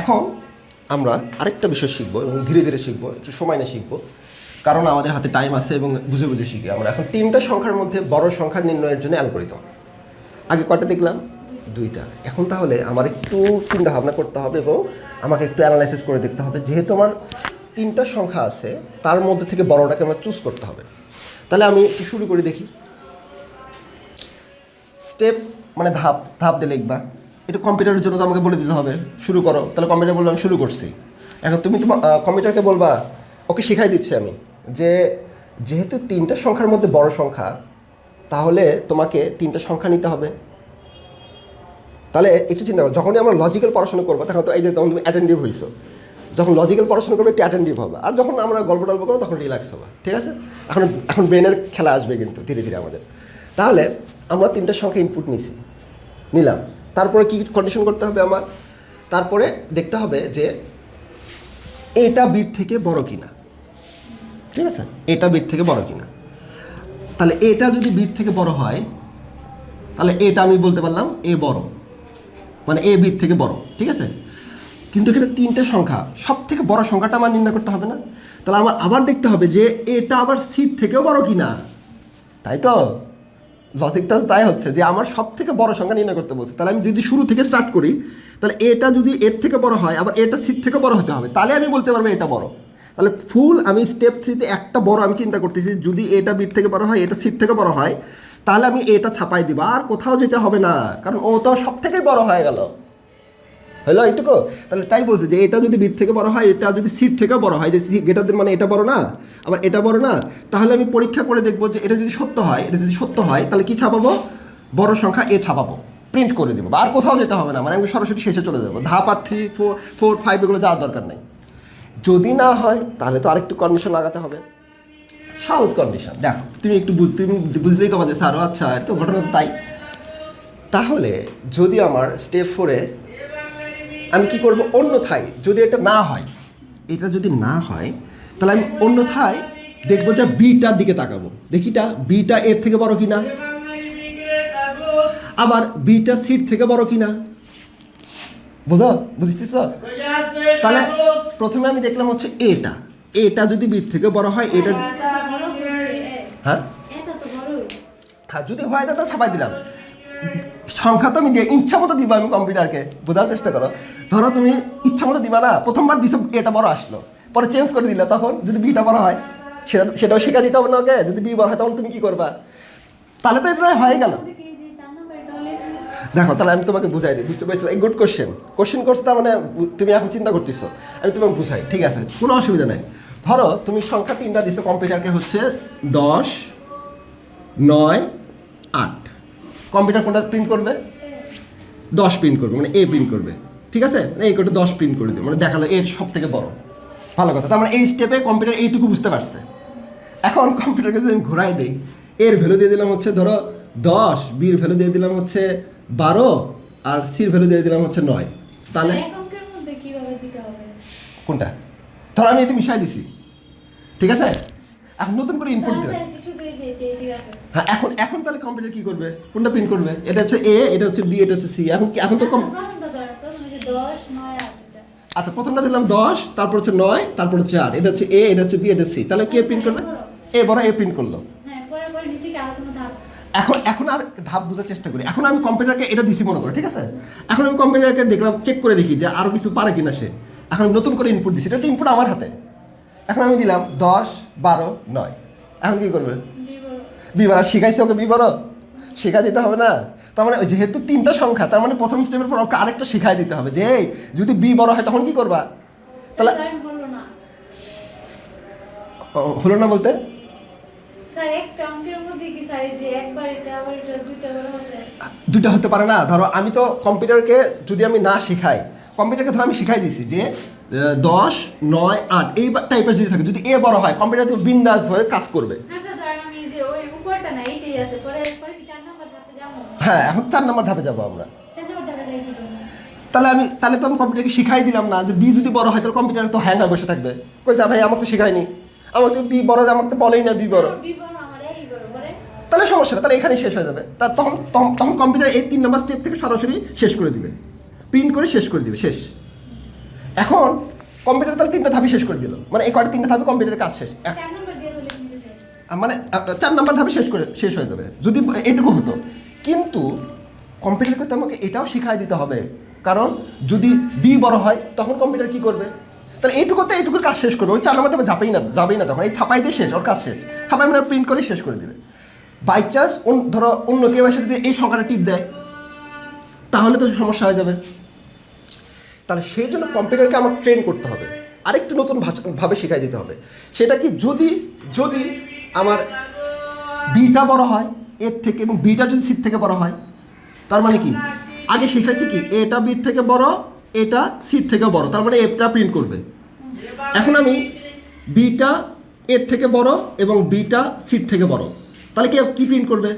এখন আমরা আরেকটা বিষয় শিখব এবং ধীরে ধীরে শিখব, একটু সময় নিয়ে শিখব। কারণ আমাদের হাতে টাইম আছে এবং বুঝে বুঝে শিখি। আমরা এখন তিনটা সংখ্যার মধ্যে বড় সংখ্যা নির্ণয়ের জন্য অ্যালগোরিদম আগে কটা দেখলাম? দুইটা। এখন তাহলে আমার একটু চিন্তা ভাবনা করতে হবে এবং আমাকে একটু অ্যানালাইসিস করে দেখতে হবে। যেহেতু আমার তিনটা সংখ্যা আছে, তার মধ্যে থেকে বড়টাকে আমরা চুজ করতে হবে। তাহলে আমি একটু শুরু করে দেখি। স্টেপ মানে ধাপ ধাপ দিয়ে লিখবা। এটা কম্পিউটারের জন্য তো আমাকে বলে দিতে হবে, শুরু করো। তাহলে কম্পিউটার বললাম শুরু করছি। এখন তুমি তোমার কম্পিউটারকে বলবা, ওকে শেখাই দিচ্ছি আমি যে যেহেতু তিনটা সংখ্যার মধ্যে বড় সংখ্যা, তাহলে তোমাকে তিনটা সংখ্যা নিতে হবে। তাহলে একটু চিন্তা করো, যখনই আমরা লজিক্যাল পড়াশোনা করব, তখন তো এই যে তখন তুমি অ্যাটেন্টিভ হয়েছো যখন লজিক্যাল পড়াশোনা করবে, একটু অ্যাটেন্টিভ হবে। আর যখন আমরা গল্প টল্প করব, তখন রিল্যাক্স হবে, ঠিক আছে? এখন এখন ব্রেনের খেলা আসবে কিন্তু ধীরে ধীরে আমাদের। তাহলে আমরা তিনটা সংখ্যা ইনপুট নিছি, নিলাম। তারপরে কি কন্ডিশন করতে হবে আমার? তারপরে দেখতে হবে যে এটা বিট থেকে বড় কিনা। ঠিক আছে? এটা বিট থেকে বড় কিনা। তাহলে এটা যদি বিট থেকে বড় হয়, তাহলে এটা আমি বলতে পারলাম এ বড়। মানে এ বিট থেকে বড়, ঠিক আছে? কিন্তু এখানে তিনটে সংখ্যা সব থেকে বড় সংখ্যাটা আমার নির্ণয় করতে হবে না। তাহলে আমার আবার দেখতে হবে যে এটা আবার সিট থেকেও বড় কিনা। তাই তো? লজিকটা তাই হচ্ছে যে আমার সব থেকে বড় সংখ্যা নির্ণয় করতে বলছে। তাহলে আমি যদি শুরু থেকে স্টার্ট করি, তাহলে এটা যদি এর থেকে বড় হয়, আবার এটা সিট থেকে বড় হতে হবে, তাহলে আমি বলতে পারব এটা বড়। তাহলে ফুল আমি স্টেপ থ্রিতে একটা বড় আমি চিন্তা করতেছি, যদি এটা বিট থেকে বড় হয়, এটা সিট থেকে বড় হয়, তাহলে আমি এটা ছাপাই দিব, আর কোথাও যেতে হবে না, কারণ ও তো সব থেকেই বড় হয়ে গেল। হলো এইটুকু তাহলে তাই বলছে যে এটা যদি বিট থেকে বড় হয়, এটা যদি সিট থেকে বড় হয়, যে গেটারদের মানে এটা বড় না, আবার এটা বড় না, তাহলে আমি পরীক্ষা করে দেখব যে এটা যদি সত্য হয়, এটা যদি সত্য হয়, তাহলে কি ছাপাবো? বড় সংখ্যা এ ছাপাবো। প্রিন্ট করে দেবো আর কোথাও যেতে হবে না মানে আমি সরাসরি শেষে চলে যাব। ধাপ আর থ্রি ফোর ফোর ফাইভ এগুলো যাওয়ার দরকার নেই। যদি না হয়, তাহলে তো আরেকটু কন্ডিশন লাগাতে হবে। সহজ কন্ডিশন দেখো, তুমি একটু তুমি বুঝলেই কমা যে স্যারও আচ্ছা তো ঘটনা তাই। তাহলে যদি আমার স্টেপ ফোরে আমি কি করব অন্যথায়? যদি এটা না হয় এটা যদি না হয় তাহলে আমি অন্যথায় দেখব যে বিটার দিকে তাকাবো। দেখিটা বিটা এর থেকে বড় কিনা? আবার বিটা সিট থেকে বড় কিনা? বুঝো? বুঝতেছ? তাহলে প্রথমে আমি দেখলাম হচ্ছে এটা। এটা যদি বিট থেকে বড় হয় এটা যদি- হ্যাঁ তো হ্যাঁ? যদি হয় তাহলে ছাপাই দিলাম। সংখ্যা তো আমি দিয়ে ইচ্ছা মতো দিবা আমি কম্পিউটারকে, বোঝার চেষ্টা করো। ধরো তুমি ইচ্ছা মতো দিবা না, প্রথমবার দিছো, এটা বড় আসলো। পরে চেঞ্জ করে দিলে, তখন যদি বিটা বড় হয়, সেটা, সেটাও শেখা দিতে হবে না ওকে, যদি বি বড় হয়, তখন তুমি কি করবা? তাহলে তো এটা হয়ে গেল। দেখো, তাহলে আমি তোমাকে বুঝাই দিই, বুঝতে পারছ? এই গুড কোশ্চেন কোশ্চেন করছ তার মানে তুমি এখন চিন্তা করতেছো, আমি তোমাকে বুঝাই, ঠিক আছে? কোনো অসুবিধা নাই। ধরো, তুমি সংখ্যা তিনটা দিছো, কম্পিউটারকে হচ্ছে দশ, নয়, আট। কম্পিউটার কোনটা প্রিন্ট করবে? দশ প্রিন্ট করবে মানে এ প্রিন্ট করবে। ঠিক আছে? না এই কোটা দশ প্রিন্ট করে দেবে মানে দেখাল এর সব থেকে বড়। ভালো কথা তার মানে এই স্টেপে কম্পিউটার এইটুকু বুঝতে পারছে। এখন কম্পিউটারকে যদি আমি ঘুরাই দিই এর ভ্যালু দিয়ে দিলাম হচ্ছে ধরো দশ বির ভ্যালু দিয়ে দিলাম হচ্ছে বারো আর সির ভ্যালু দিয়ে দিলাম হচ্ছে নয়। তাহলে হবে? কোনটা? ধরো আমি এটা মিশাই দিছি। ঠিক আছে? এখন নতুন করে ইনপুট দিলাম জানছি শুধু এই যে এটাই ঠিক আছে হ্যাঁ এখন এখন তাহলে কম্পিউটার কি করবে? কোনটা প্রিন্ট করবে? এটা হচ্ছে এ এটা হচ্ছে বি এটা হচ্ছে সি এখন কি এখন তো কম আচ্ছা, প্রথমটা দিলাম দশ তারপর হচ্ছে নয় তারপর হচ্ছে আট। এটা হচ্ছে এ এটা হচ্ছে বি এটা সি তাহলে কে প্রিন্ট করবে এ বড় এ প্রিন্ট করল। এখন এখন আর ধাপ বোঝার চেষ্টা করি। এখন আমি কম্পিউটারকে এটা দিছি মনে করি ঠিক আছে? এখন আমি কম্পিউটারকে দেখলাম চেক করে দেখি যে আরও কিছু পারে কিনা সে। এখন আমি নতুন করে ইনপুট দিছি। এটা তো ইনপুট আমার হাতে। এখন আমি দিলাম দশ বারো নয়। এখন কি করবে? বিবার আর শিখাইছে ওকে বিবর শেখা দিতে হবে না। তার মানে যেহেতু তিনটা সংখ্যা তার মানে প্রথম স্টেপের পর ওকে আরেকটা শিখাই দিতে হবে যে যদি বি বড় হয় তখন কি করবা? তাহলে হলো না বলতে? হয়ে দুইটা হতে পারে? না। ধরো আমি তো কম্পিউটারকে যদি আমি না শেখাই কম্পিউটারকে ধরো আমি শিখাই দিছি যে দশ নয় আট এই টাইপের যদি থাকে যদি এ বড় হয় কম্পিউটার বিন্দাস হয়ে কাজ করবে আচ্ছা ধরেন আমি এই যে ওই উপরটা না এইটাই আছে পরে পরে কি চার নাম্বার ধাপে যাব? হ্যাঁ এখন চার নম্বর ধাপে যাব আমরা। চার নাম্বার ধাপে যাই কি তাহলে আমি তাহলে তো আমি কম্পিউটারকে শিখাই দিলাম না যে বি যদি বড় হয় তাহলে কম্পিউটার তো হ্যাং বসে থাকবে। কইছে ভাই আমাকে তো শিখায়নি। আমাকে তো বি বড় আমাকে তো বলেই না বি বড়। আমার তাহলে সমস্যা না তাহলে এখানে শেষ হয়ে যাবে। তার তখন তখন কম্পিউটার এই তিন নম্বর স্টেপ থেকে সরাসরি শেষ করে দিবে। প্রিন্ট করে শেষ করে দিবে শেষ। এখন কম্পিউটার তাহলে তিনটা ধাপই শেষ করে দিল। মানে এই কয়টা তিনটা ধাপে কম্পিউটারের কাজ শেষ এক- চার নম্বর দিয়ে দিলে কিন্তু শেষ। আহ, মানে চার নাম্বার ধাপে শেষ করে, শেষ হয়ে যাবে। যদি এটুকু হতো। কিন্তু কম্পিউটার করতে আমাকে এটাও শিখাই দিতে হবে। কারণ যদি বি বড় হয়, তখন কম্পিউটার কি করবে? তাহলে এইটুকুতে এইটুকুর কাজ শেষ করবে। ওই চার নাম্বার ধাপে যাবেই না যাবেই না তখন। এই ছাপাই দিয়ে শেষ, ওর কাজ শেষ। ছাপাই মানে প্রিন্ট করে শেষ করে দিবে। বাই চান্স ধরো, অন্য কেউ এসে যদি এই সংখ্যাটা টিপ দেয়, তাহলে তো সমস্যা হয়ে যাবে। তাহলে সেই জন্য কম্পিউটারকে আমার ট্রেন করতে হবে। আরেকটু নতুন ভাবে শেখাই দিতে হবে। সেটা কি? যদি যদি আমার বিটা বড় হয়, এর থেকে এবং বিটা যদি সিট থেকে বড় হয়, তার মানে কি? আগে শিখাইছি কি? এটা বিট থেকে বড়, এটা সিট থেকে বড়, তার মানে এটা প্রিন্ট করবে। এখন আমি বিটা এর থেকে বড় এবং বিটা সিট থেকে বড়। তাহলে কে কি প্রিন্ট করবে?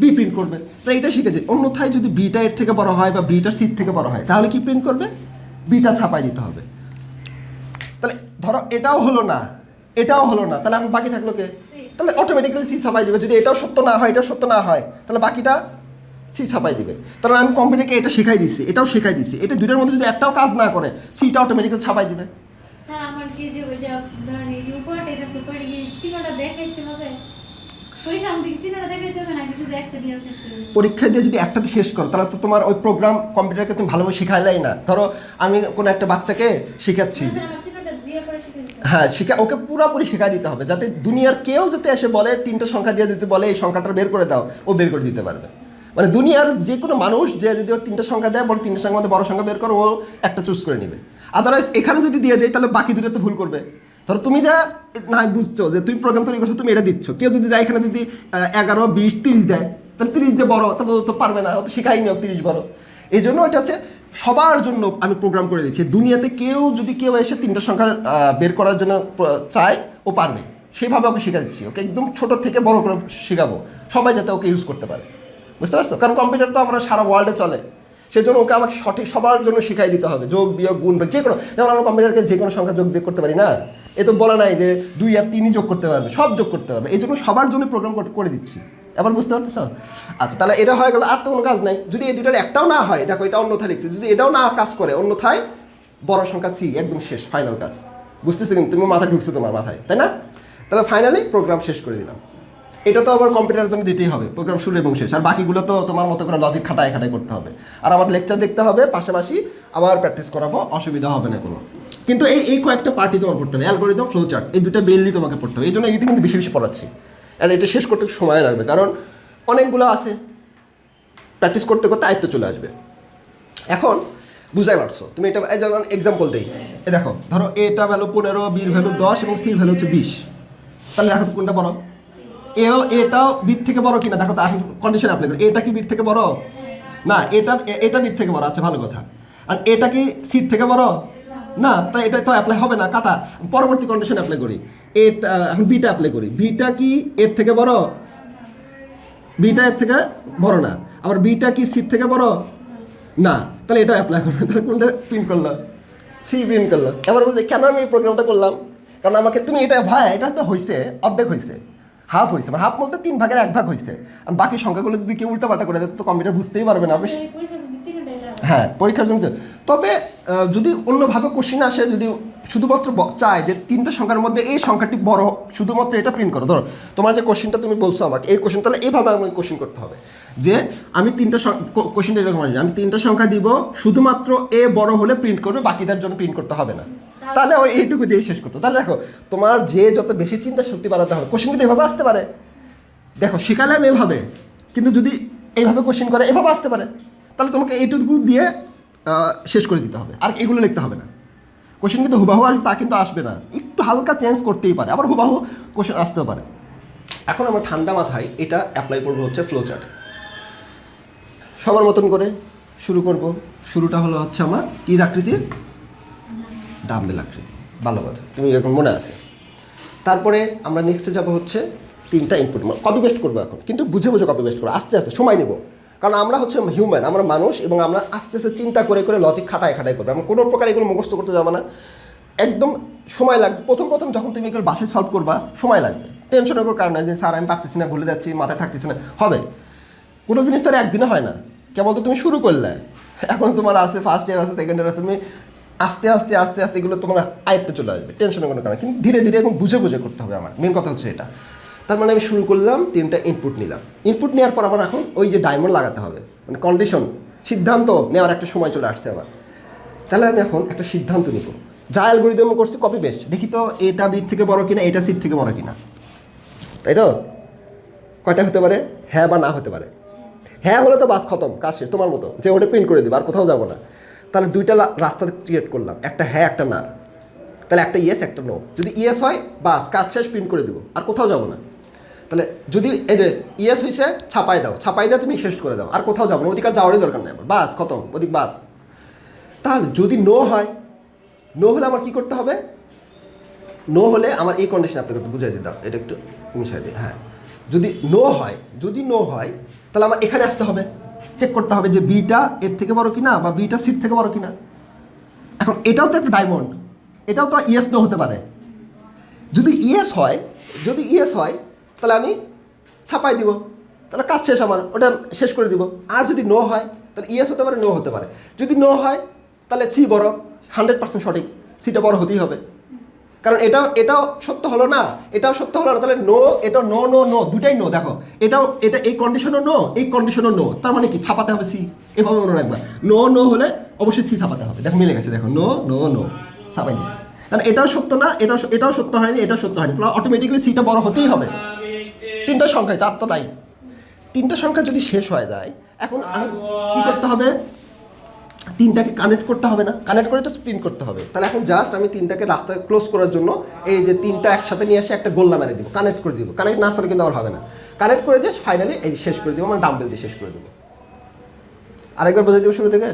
বি প্রিন্ট করবে। তাই এটা শিখেছে। অন্যথায় যদি বিটা এর থেকে বড় হয় বা বিটা সিট থেকে বড় হয়, তাহলে কি প্রিন্ট করবে? বিটা ছাপাই দিতে হবে। তাহলে ধরো এটাও হলো না, এটাও হলো না, তাহলে এখন বাকি থাকল কে? তাহলে অটোমেটিক্যালি সি ছাপাই দিবে। যদি এটাও সত্য না হয় এটাও সত্য না হয় তাহলে বাকিটা সি ছাপাই দিবে। তাহলে আমি কম্পিউটারকে এটা শেখাই দিচ্ছি এটাও শেখাই দিচ্ছি এটা দুটোর মধ্যে যদি একটাও কাজ না করে সিটা অটোমেটিক্যালি ছাপাই দিবে। পরীক্ষা দিয়ে যদি একটাতে শেষ করো তাহলে তো তোমার ওই প্রোগ্রাম কম্পিউটারকে তুমি ভালোভাবে শেখাইলাই না। ধরো আমি কোনো একটা বাচ্চাকে শেখাচ্ছি। হ্যাঁ শিখা, ওকে পুরোপুরি শেখা দিতে হবে। যাতে দুনিয়ার কেউ যাতে এসে বলে, তিনটা সংখ্যা দিয়ে যদি বলে, এই সংখ্যাটা বের করে দাও, ও বের করে দিতে পারবে। মানে দুনিয়ার যে কোনো মানুষ যে যদি ও তিনটা সংখ্যা দেয়, বলে তিনটা সংখ্যার মধ্যে বড় সংখ্যা বের করো, ও একটা চুজ করে নেবে। আদারওয়াইজ এখানে যদি দিয়ে দেয়, তাহলে বাকি দুটো তো ভুল করবে। ধরো তুমি যা, না বুঝছ যে তুমি প্রোগ্রাম তৈরি করছ, তুমি এটা দিচ্ছ। কেউ যদি যায়, এখানে যদি এগারো, বিশ, তিরিশ দেয়, তাহলে তিরিশ যে বড়, তাহলে ও তো পারবে না, ও তো শেখাইনি ও তিরিশ বড়। এই জন্য এটা হচ্ছে সবার জন্য আমি প্রোগ্রাম করে দিচ্ছি। দুনিয়াতে কেউ যদি কেউ এসে তিনটা সংখ্যা বের করার জন্য চায়, ও পারবে। সেভাবে ওকে শেখা দিচ্ছি। ওকে একদম ছোট থেকে বড় করে শেখাবো। সবাই যাতে ওকে ইউজ করতে পারে। বুঝতে পারছ? কারণ কম্পিউটার তো আমরা সারা ওয়ার্ল্ডে চলে। সেজন্য ওকে আমাকে সঠিক সবার জন্য শিখাই দিতে হবে। যোগ, বিয়োগ, গুণ যে কোনো যেমন আমরা কম্পিউটারকে যে কোনো সংখ্যা যোগ, বিয়োগ করতে পারি না? এ তো বলা নাই যে দুই আর তিনই যোগ করতে পারবে। সব যোগ করতে পারবে। এই জন্য সবার জন্য প্রোগ্রাম করে দিচ্ছি। এবার বুঝতে পারতেছ? আচ্ছা তাহলে এটা হয়ে গেল, আর তো কোনো কাজ নাই। যদি এই দুটার একটাও না হয়, দেখো এটা অন্যথায় লিখছে, যদি এটাও না কাজ করে, অন্যথায় বড় সংখ্যা সি, একদম শেষ ফাইনাল কাজ। বুঝতেছো কিন্তু, তুমি মাথায় ঢুকছো তোমার মাথায়, তাই না? তাহলে ফাইনালি প্রোগ্রাম শেষ করে দিলাম। এটা তো আবার কম্পিউটারের জন্য দিতেই হবে প্রোগ্রাম শুরু এবং শেষ, আর বাকিগুলো তো তোমার মতো করে লজিক খাটায় খাটাই করতে হবে। আর আমার লেকচার দেখতে হবে, পাশাপাশি আবার প্র্যাকটিস করাবো, অসুবিধা হবে না কোনো। কিন্তু এই এই কয়েকটা পার্টি তোমার পড়তে হবে অ্যালগোরিদম ফ্লো চার্ট এই দুটো মেনলি তোমাকে পড়তে হবে, এই জন্য এইটা কিন্তু বেশি বেশি পড়াচ্ছি। আর এটা শেষ করতে সময় লাগবে। কারণ অনেকগুলো আছে। প্র্যাকটিস করতে করতে আয়ত্ত চলে আসবে। এখন বুঝাই পারছ, তুমি এটা যেমন এক্সাম্পল দেই। এ দেখো, ধরো এটা ভ্যালু পনেরো বির ভ্যালু দশ এবং সির ভ্যালু হচ্ছে বিশ। তাহলে দেখো তো কোনটা বড়? এও এটাও বিট থেকে বড় কিনা? দেখো তো কন্ডিশন অ্যাপ্লাই করে। এটা কি বিট থেকে বড়? না এটা এটা বিট থেকে বড়। আচ্ছা ভালো কথা। আর এটা কি সিট থেকে বড়? না, তাই এটা তো অ্যাপ্লাই হবে না, কাটা। পরবর্তী কন্ডিশন অ্যাপ্লাই করি। এটা এখন বিটা অ্যাপ্লাই করি। বিটা কি এর থেকে বড়? বিটা এর থেকে বড় না। আবার বিটা কি সিট থেকে বড়? না। তাহলে এটা অ্যাপ্লাই করবে। তাহলে কোনটা প্রিন্ট করলাম সি প্রিন্ট করলাম এবার বুঝে কেন আমি এই প্রোগ্রামটা করলাম? কারণ আমাকে তুমি এটা, ভাই, এটা তো হয়েছে অর্ধেক হয়েছে হাফ হয়েছে হাফ বলতে তিন ভাগের এক ভাগ হয়েছে আর বাকি সংখ্যাগুলো যদি কেউ উল্টাপাল্টা করে দেয়, তো কম্পিউটার বুঝতেই পারবে না, অবশ্য এই পরীক্ষার মধ্যে তিনোটা এটা হবে। হ্যাঁ পরীক্ষার জন্য তবে যদি অন্যভাবে কোশ্চিন আসে, যদি শুধুমাত্র চায় যে তিনটা সংখ্যার মধ্যে এই সংখ্যাটি বড়, শুধুমাত্র এটা প্রিন্ট করো। ধরো, তোমার যে কোশ্চিনটা তুমি বলছো আমাকে, এই কোশ্চিন তাহলে এইভাবে আমাকে কোশ্চিন করতে হবে। যে আমি তিনটা কোশ্চিনটা এরকম আমি তিনটা সংখ্যা দিব, শুধুমাত্র এ বড় হলে প্রিন্ট করবে, বাকিদের জন্য প্রিন্ট করতে হবে না। তাহলে ওই এইটুকু দিয়ে শেষ করতো তাহলে দেখো, তোমার যে যত বেশি চিন্তা শক্তি বাড়াতে হবে কোশ্চিন কিন্তু এভাবে আসতে পারে। দেখো, শেখালাম এভাবে, কিন্তু যদি এইভাবে কোশ্চেন করে, এভাবে আসতে পারে। তাহলে তোমাকে এইটুকু দিয়ে শেষ করে দিতে হবে। আর এগুলো লিখতে হবে না। কোশ্চেন কিন্তু হুবাহু আসবে তা কিন্তু আসবে না। একটু হালকা চেঞ্জ করতেই পারে। আবার হুবাহু কোশ্চেন আসতেও পারে। এখন আমরা ঠান্ডা মাথায় এটা অ্যাপ্লাই করব হচ্ছে ফ্লো চার্ট সবার মতন করে শুরু করব। শুরুটা হলো হচ্ছে আমার কী আকৃতির ডাম্বেল আকৃতি। ভালো কথা। তুমি এখন মনে আছে। তারপরে আমরা নেক্সটে যাব হচ্ছে তিনটা ইনপুট কপি পেস্ট করব এখন। কিন্তু বুঝে বুঝে কপি পেস্ট করব আস্তে আস্তে সময় নেব। কারণ আমরা হচ্ছে হিউম্যান আমরা মানুষ এবং আমরা আস্তে আস্তে চিন্তা করে করে লজিক খাটায় খাটাই করব। আমরা কোনো প্রকার এগুলো মুখস্থ করতে যাব না। একদম সময় লাগবে। প্রথম প্রথম যখন তুমি এগুলো বাসায় সলভ করবা, সময় লাগবে। টেনশনের কোনো কারণ যে, স্যার, আমি পারতেছি না, ভুলে যাচ্ছি, মাথায় থাকতেছি না। হবে। কোনো জিনিস তো একদিনে হয় না। কেবল তো তুমি শুরু করলে। এখন তোমার আছে ফার্স্ট ইয়ার আছে সেকেন্ড ইয়ার আছে, তুমি আস্তে আস্তে আস্তে আস্তে এগুলো তোমার আয়ত্তে চলে আসবে। টেনশনের কোনো কারণে কিন্তু ধীরে ধীরে এবং বুঝে বুঝে করতে হবে আমার। মেন কথা হচ্ছে এটা। তার মানে আমি শুরু করলাম তিনটা ইনপুট নিলাম। ইনপুট নেওয়ার পর আমার এখন ওই যে ডায়মন্ড লাগাতে হবে। মানে কন্ডিশন সিদ্ধান্ত নেওয়ার একটা সময় চলে আসছে আমার তাহলে আমি এখন একটা সিদ্ধান্ত নিব। যা অ্যালগোরিদম করছি কপি বেস্ট দেখি তো এটা বিট থেকে বড় কিনা, এটা সিট থেকে বড় কিনা। তাই তো? কয়টা হতে পারে? হ্যাঁ বা না হতে পারে। হ্যাঁ হলে তো বাস খতম, কাজ শেষ, তোমার মতো। যে ওটা প্রিন্ট করে দিবে, আর কোথাও যাব না। তাহলে দুইটা রাস্তা ক্রিয়েট করলাম। একটা হ্যাঁ একটা না। তাহলে একটা ইয়েস একটা নো যদি ইয়েস হয়, বাস, কাজ শেষ প্রিন্ট করে দেবো। আর কোথাও যাব না। তাহলে যদি এই যে ইয়েস হয়েছে ছাপাই দাও। ছাপাই দাও তুমি শেষ করে দাও। আর কোথাও যাব না। ওদিকে যাওয়ারই দরকার নেই আমার। বাস, খতম। ওদিক বাস। তাহলে যদি নো হয় নো হলে আমার কি করতে হবে? নো হলে আমার এই কন্ডিশন আপনাকে একটু বুঝাই দিতাম এটা একটু মিশাই দিই হ্যাঁ। যদি নো হয়, যদি নো হয়, তাহলে আমার এখানে আসতে হবে। চেক করতে হবে যে বিটা এর থেকে বড় কিনা বা বিটা সিট থেকে বড় কিনা। এখন এটাও তো একটা ডায়মন্ড এটাও তো ইয়েস নো হতে পারে। যদি ইয়েস হয়, যদি ইয়েস হয় তাহলে আমি ছাপাই দিব। তাহলে কাজ শেষ আমার, ওটা শেষ করে দিব। আর যদি নো হয়, তাহলে ইয়েস হতে পারে নো হতে পারে। যদি নো হয়, তাহলে সি বড় হান্ড্রেড পার্সেন্ট সঠিক। সিটা বড় হতেই হবে। কারণ এটাও এটাও সত্য হলো না। এটাও সত্য হলো না, তাহলে নো এটা নো নো নো দুটাই নো দেখো। এটাও, এটা এই কন্ডিশনও নো এই কন্ডিশনও নো তার মানে কি? ছাপাতে হবে সি এভাবে মনে রাখবা। নো নো হলে অবশ্যই সি ছাপাতে হবে। দেখো, মিলে গেছে, দেখো। নো নো নো ছাপাই দিচ্ছি কারণ এটাও সত্য না, এটাও এটাও সত্য হয়নি, এটাও সত্য হয়নি। তাহলে অটোমেটিক্যালি সিটা বড় হতেই হবে। তিনটা সংখ্যায় তার তো নাই। তিনটা সংখ্যা যদি শেষ হয়ে যায়, এখন কি করতে হবে? তিনটাকে কানেক্ট করতে হবে না। কানেক্ট করে তো স্প্রিন্ট করতে হবে। তাহলে এখন জাস্ট আমি তিনটাকে রাস্তায় ক্লোজ করার জন্য এই যে তিনটা একসাথে নিয়ে এসে একটা গোল্লা মেরে দিব কানেক্ট করে দিব। কানেক্ট না আসলে কিন্তু আর হবে না। কানেক্ট করে দিয়ে ফাইনালি এই শেষ করে দিব মানে ডাম্বেল দিয়ে শেষ করে দেবো। আরেকবার বোঝাই দিব শুরু থেকে?